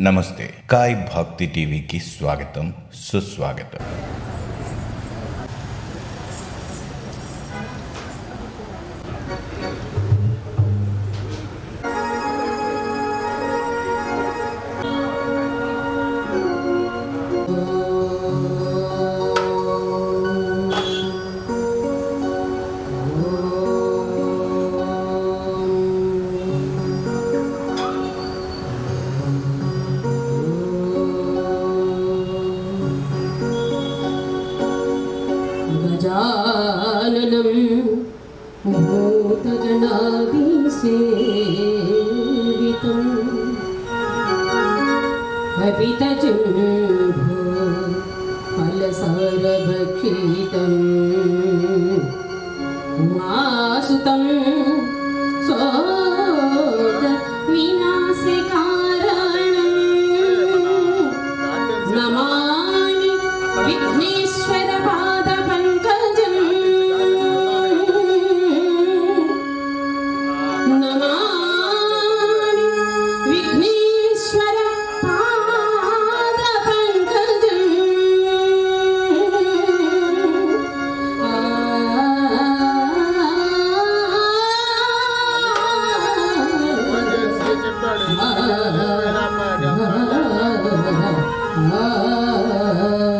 नमस्ते। काय भक्ति टीवी की स्वागतम सुस्वागतम। अपितचुम्भो फलसारभक्षितम् मा सुतम् Rama Rama Rama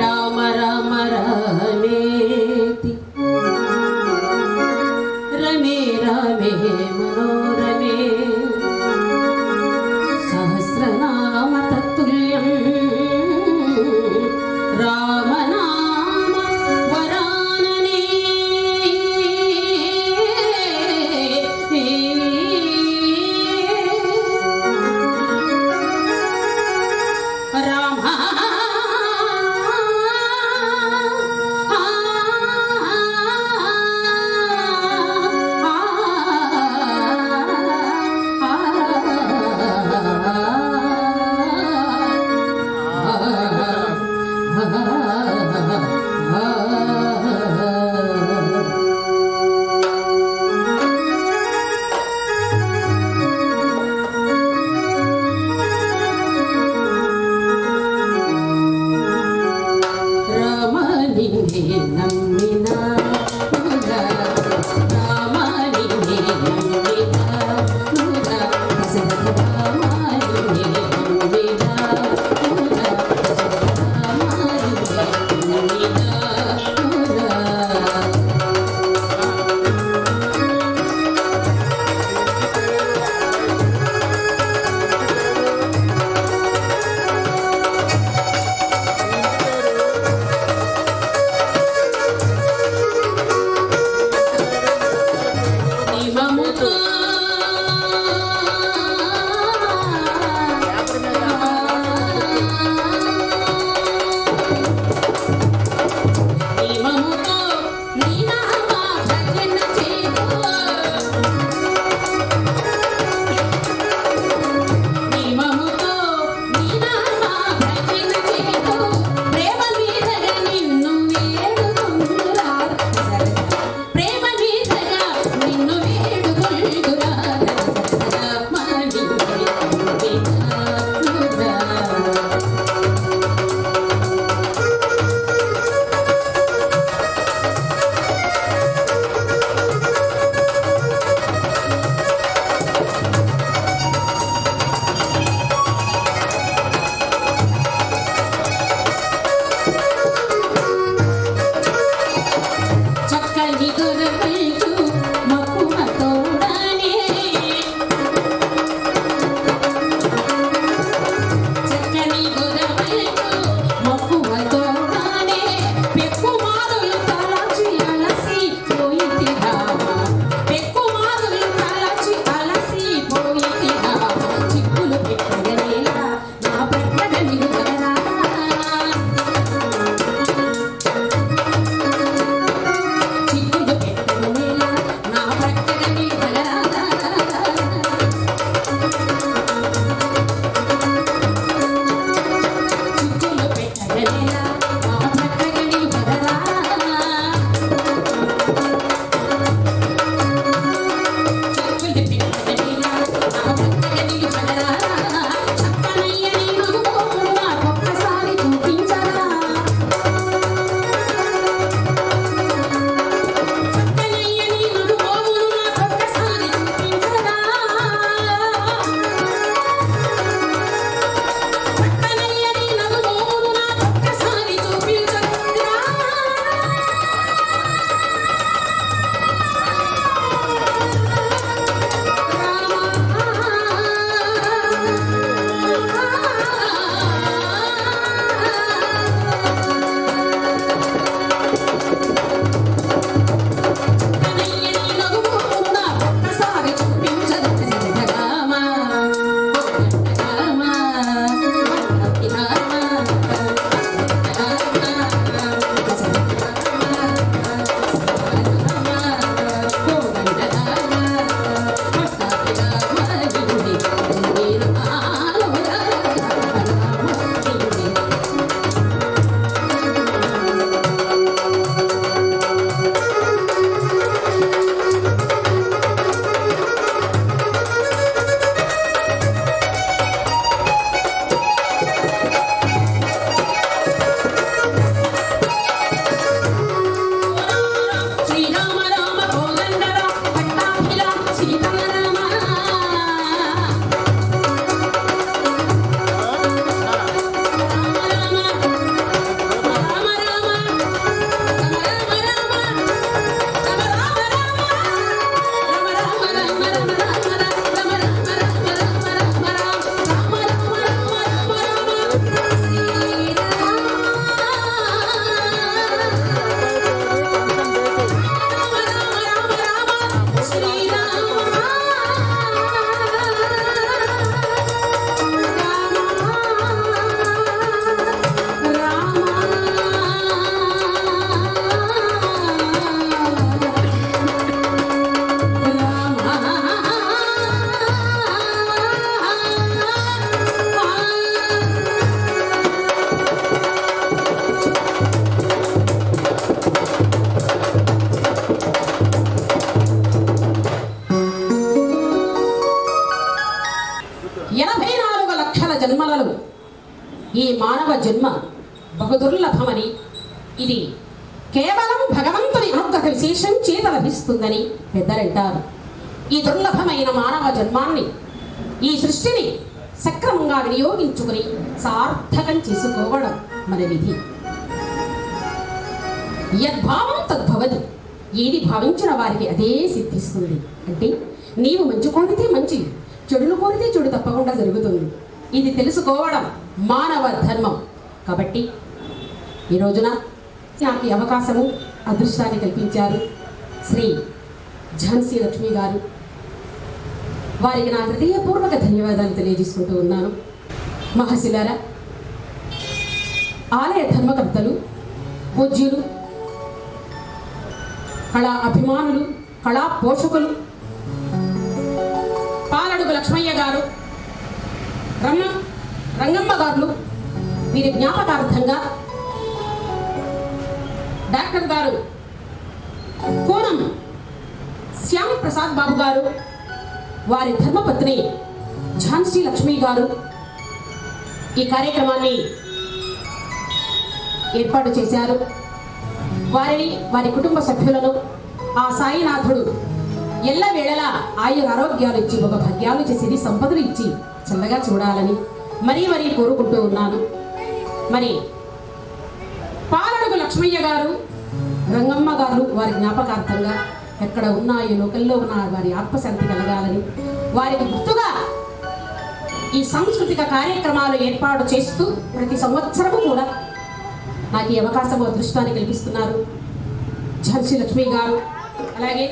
Rama Rama ராமே చేత లభిస్తుందని పెద్దలంటారు. ఈ దుర్లభమైన మానవ జన్మాన్ని ఈ సృష్టిని సక్రమంగా వినియోగించుకుని సార్థకం చేసుకోవడం మన విధి. యద్భావం తద్భవతి ఏది భావించిన వారికి అదే సిద్ధిస్తుంది. అంటే నీవు మంచి కోరితే మంచి చెడును కోరితే చెడు తప్పకుండా జరుగుతుంది. ఇది తెలుసుకోవడం మానవ ధర్మం. కాబట్టి ఈ రోజున నాకు అవకాశము అదృష్టాన్ని కల్పించారు. శ్రీ ఝాన్సీ లక్ష్మి గారు. వారికి నా హృదయపూర్వక ధన్యవాదాలు తెలియజేసుకుంటూ ఉన్నాను. మహశిలారా ఆలయ ధర్మకర్తలు పూజ్యులు కళా అభిమానులు కళా పోషకులు పాలడుగు లక్ష్మయ్య గారు రమ్మ రంగమ్మ గారు వీరి జ్ఞాపకార్థంగా డాక్టర్ గారు కోనం శ్యామ ప్రసాద్ బాబు గారు వారి ధర్మపత్ని ఝాన్సీ లక్ష్మి గారు ఈ కార్యక్రమాన్ని ఏర్పాటు చేశారు. వారిని వారి కుటుంబ సభ్యులను ఆ సాయినాథుడు ఎల్ల వేళలా ఆయుర ఆరోగ్యాలు ఇచ్చి ఒక భాగ్యాలు చేసేది సంపదలు ఇచ్చి చల్లగా చూడాలని మరీ మరీ కోరుకుంటూ ఉన్నాను. మరి పాలడుగు లక్ష్మయ్య గారు రంగమ్మ గారు వారి జ్ఞాపకార్థంగా ఎక్కడ ఉన్న ఈ లోకల్లో ఉన్న వారి ఆత్మశాంతి కలగాలని వారికి గుర్తుగా ఈ సాంస్కృతిక కార్యక్రమాలు ఏర్పాటు చేస్తూ ప్రతి సంవత్సరము కూడా నాకు ఈ అవకాశం అదృష్టాన్ని కల్పిస్తున్నారు. ఝాన్సీ లక్ష్మి గారు అలాగే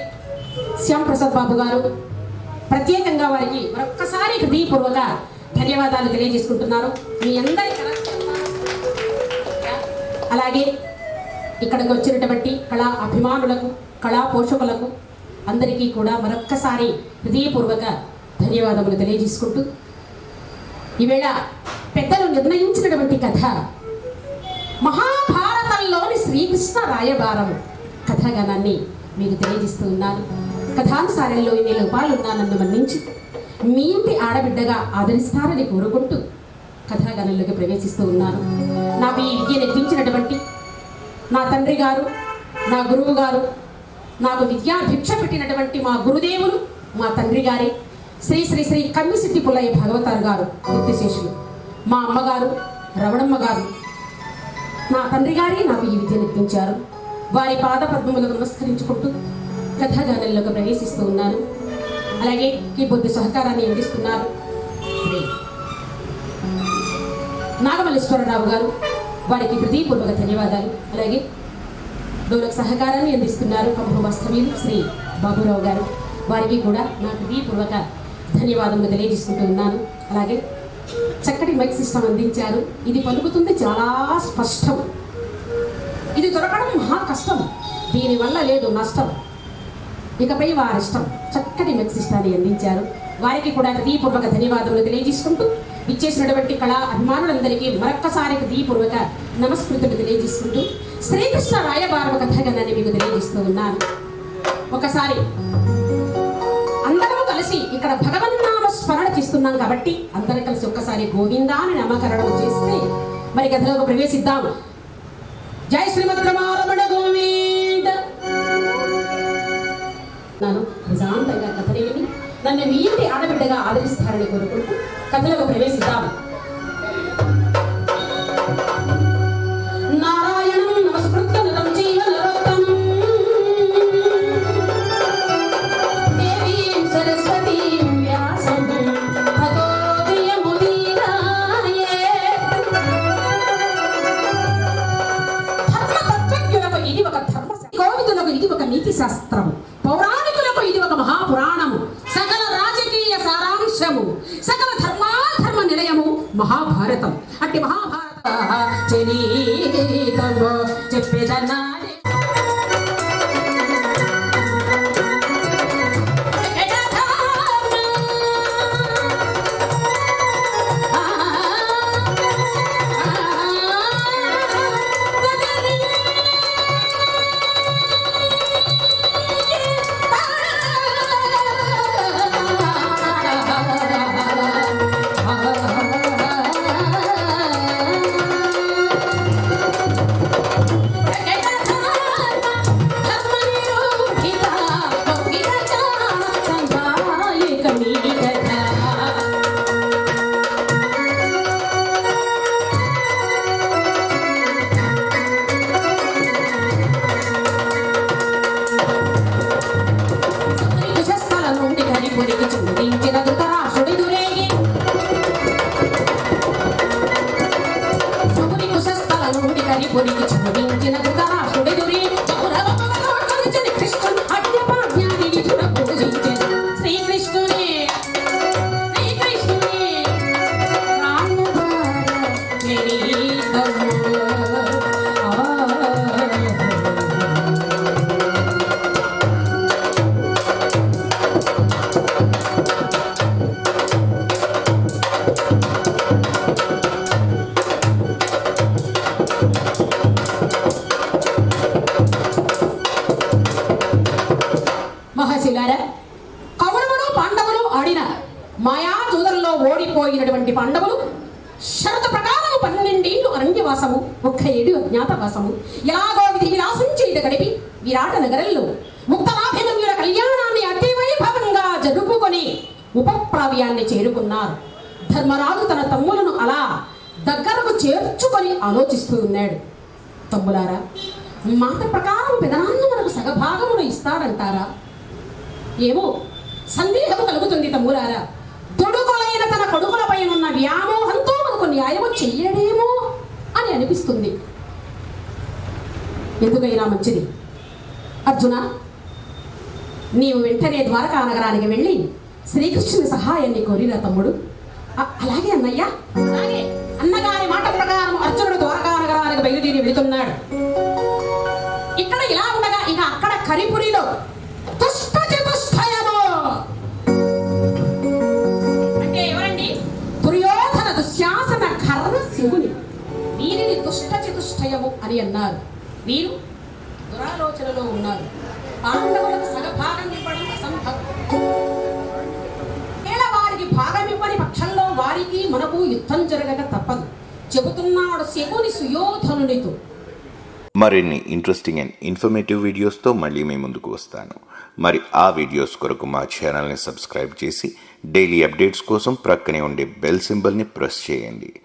శ్యామ్ ప్రసాద్ బాబు గారు ప్రత్యేకంగా వారికి మరొక్కసారి హృదయపూర్వక ధన్యవాదాలు తెలియజేసుకుంటున్నారు మీ అందరి అలాగే ఇక్కడికి వచ్చినటువంటి కళా అభిమానులకు కళా పోషకులకు అందరికీ కూడా మరొక్కసారి హృదయపూర్వక ధన్యవాదములు తెలియజేసుకుంటూ ఈవేళ పెద్దలు నిర్ణయించినటువంటి కథ మహాభారతంలోని శ్రీకృష్ణ రాయబారం కథాగానాన్ని మీకు తెలియజేస్తూ ఉన్నాను. కథానుసారంలో ఇన్ని లోపాలున్నా నన్ను మన్నించి మీ ఇంటి ఆడబిడ్డగా ఆదరిస్తారని కోరుకుంటూ కథాగానంలోకి ప్రవేశిస్తూ ఉన్నాను. నాకు ఈ విద్య నెప్పించినటువంటి నా తండ్రి గారు నా గురువు గారు నాకు విద్యా భిక్ష పెట్టినటువంటి మా గురుదేవులు మా తండ్రి గారి శ్రీ శ్రీ శ్రీ కమ్మిసిద్ధి పుల్లయ్య భగవతారు గారు నిత్యశేషులు మా అమ్మగారు రమణమ్మ గారు. నా తండ్రి గారి నాకు ఈ విద్య నేర్పించారు వారి పాద పద్మములకు నమస్కరించుకుంటూ కథాగానంలోకి ప్రవేశిస్తూ ఉన్నాను. అలాగే ఈ బుద్ధి సహకారాన్ని అందిస్తున్నారు నాగమల్లేశ్వరరావు గారు. వారికి హృదయపూర్వక ధన్యవాదాలు. అలాగే డోలకు సహకారాన్ని అందిస్తున్నారు కంభ వాస్తవ్యులు శ్రీ బాబురావు గారు. వారికి కూడా నా హృదయపూర్వక ధన్యవాదములు తెలియజేసుకుంటూ ఉన్నాను. అలాగే చక్కటి మైక్ సిస్టమ్ అందించారు. ఇది పలుకుతుంది చాలా స్పష్టం. ఇది దొరకడం మహా కష్టం. దీనివల్ల లేదు నష్టం. ఇకపై వారిష్టం. చక్కటి మెక్సిస్టాన్ని అందించారు. వారికి కూడా హృదయపూర్వక ధన్యవాదములు తెలియజేసుకుంటూ ఇచ్చేసినటువంటి కళా అభిమానులందరికీ మరొక్కసారి దీపూర్వక నమస్కృతులు తెలియజేసుకుంటూ శ్రీకృష్ణ రాయబారవ కథగనాన్ని మీకు తెలియజేస్తూ ఉన్నాను. ఒకసారి అందరము కలిసి ఇక్కడ భగవన్నామ స్మరణ చేస్తున్నాం కాబట్టి అందరం కలిసి ఒక్కసారి గోవిందా అని నామకరణం చేస్తే మరి కథలోకి ప్రవేశిద్దాం. జై శ్రీమద్ రమారమణ గోవింద. నన్ను నిజాంతంగా కథని నన్ను మీటి ఆడబిడ్డగా ఆదరిస్తారని కోరుకుంటూ 他这二个陪练是大的。అజ్ఞాతవాసము ఎలాగో విధి విలాసం చేత గడిపి విరాట నగరంలో ముక్తలాభిమన్యుల కళ్యాణాన్ని అతివైభవంగా జరుపుకొని ఉపప్రావ్యాన్ని చేరుకున్నారు. ధర్మరాజు తన తమ్ములను అలా దగ్గరకు చేర్చుకొని ఆలోచిస్తూ ఉన్నాడు. తమ్ములారా మాట ప్రకారం పెదనాన్న మనకు సగభాగమును ఇస్తాడంటారా ఏమో సందేహము కలుగుతుంది తమ్ములారా. తొడుకొలైన తన కొడుకులపై ఉన్న వ్యామోహంతో మనకు న్యాయము చెయ్యడేమో అని అనిపిస్తుంది. ఎందుకైనా మంచిది? అర్జున నీవు వెంటనే ద్వారకా నగరానికి వెళ్ళి శ్రీకృష్ణుని సహాయాన్ని కోరిన తమ్ముడు. అలాగే అన్నయ్య. అలాగే. అన్నగారి మాట ప్రకారం అర్జునుడు ద్వారకా నగరానికి బయలుదేరి వెళుతున్నాడు. ఇక్కడ ఇలా ఉండగా ఇక అక్కడ కరిపురిలో దుష్ట చతుష్టయము అంటే ఎవరండి? దుర్యోధన దుశ్శాసన కర్ణ శివుని. దీనిని దుష్ట చతుష్టయము అని అన్నారు. వీరు దురాలోచనలో ఉన్నారు. పాండవులకు సగభాగం ఇవ్వడం అసంభవం. వారికి భాగం ఇవ్వని పక్షంలో వారికి మనకు యుద్ధం జరగక తప్పదు. చెబుతున్నాడు శకుని సుయోధనునితో. మరిన్ని ఇంట్రెస్టింగ్ అండ్ ఇన్ఫర్మేటివ్ వీడియోస్తో మళ్ళీ మీ ముందుకు వస్తాను. మరి ఆ వీడియోస్ కొరకు మా ఛానల్ని సబ్స్క్రైబ్ చేసి డైలీ అప్డేట్స్ కోసం ప్రక్కనే ఉండే బెల్ సింబల్ని ప్రెస్ చేయండి.